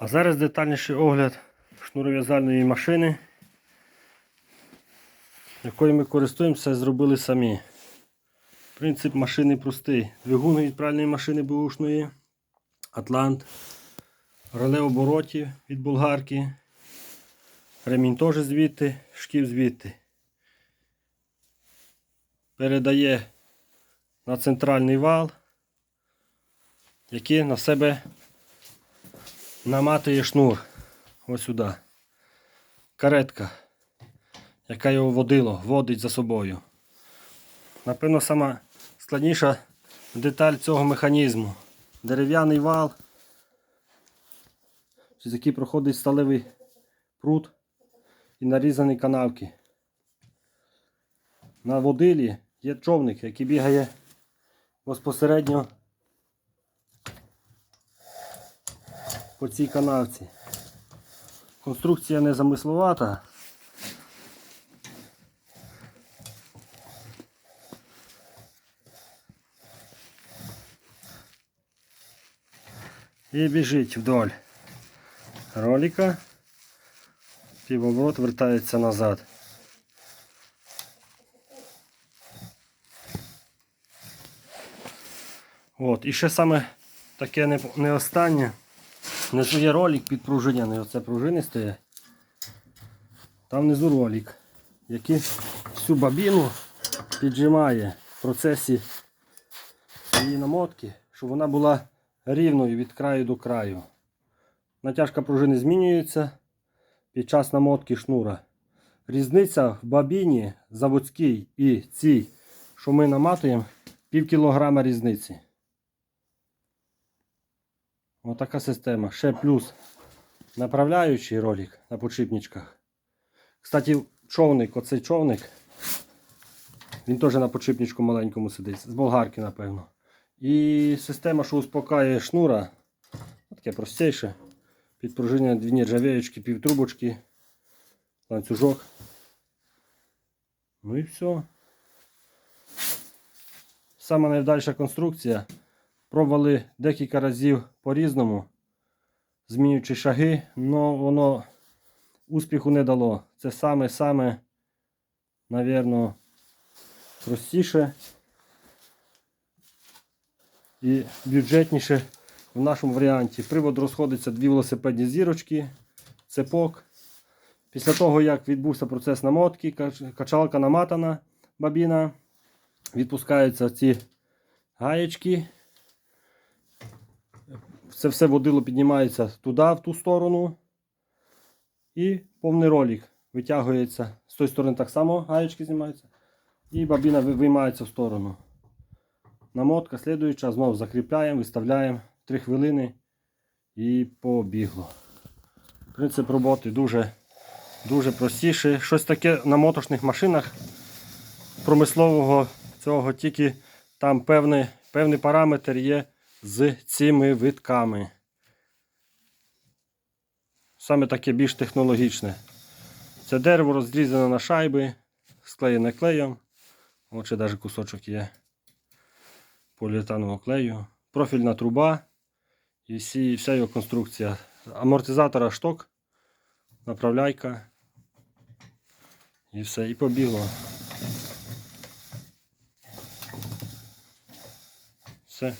А зараз детальніший огляд шнуров'язальної машини, якою ми користуємося, зробили самі. Принцип машини простий. Двигун від пральної машини бушної, Атлант, реле оборотів від болгарки, ремінь теж звідти, шків звідти. Передає на центральний вал, який на себе наматує шнур. Ось сюди. Каретка, яка його водило, водить за собою. Напевно, сама складніша деталь цього механізму. Дерев'яний вал, через який проходить сталевий прут і нарізані канавки. На водилі є човник, який бігає безпосередньо по цій канавці. Конструкція не замисловата. І біжить вдоль ролика. Півоборот вертається назад. От, і ще саме таке не останнє. Внизу є ролик підпружиняний, оце пружини стоять. Там внизу ролик, який всю бабіну піджимає в процесі її намотки, щоб вона була рівною від краю до краю. Натяжка пружини змінюється під час намотки шнура. Різниця в бабіні заводській і цій, що ми наматуємо, пів кілограма різниці. Отака система. Ще плюс направляючий ролик на подшипничках. Кстати, човник, оцей човник, він теж на подшипничку маленькому сидить, з болгарки, напевно. І система, що успокаює шнура, таке простіше. Підпружинення дві нержавеючки, півтрубочки, ланцюжок. Ну і все. Сама найдальша конструкція. Пробували декілька разів по-різному, змінюючи шаги, але воно успіху не дало. Це саме-саме, навірно, простіше і бюджетніше в нашому варіанті. Привод розходиться дві велосипедні зірочки, цепок. Після того, як відбувся процес намотки, качалка наматана, бабіна, відпускаються ці гаєчки. Це все водило піднімається туди, в ту сторону. І повний ролик витягується. З тої сторони так само гаєчки знімаються. І бабіна виймається в сторону. Намотка слідуюча, знову закріпляємо, виставляємо 3 хвилини і побігло. Принцип роботи дуже, дуже простіший. Щось таке на мотошних машинах промислового цього тільки там певний, певний параметр є з цими витками. Саме таке більш технологічне. Це дерево розрізане на шайби, склеєне клеєм. От навіть кусочок є поліетанового клею. Профільна труба і всі, вся його конструкція. Амортизатора шток, направляйка. І все, і побігло. Все.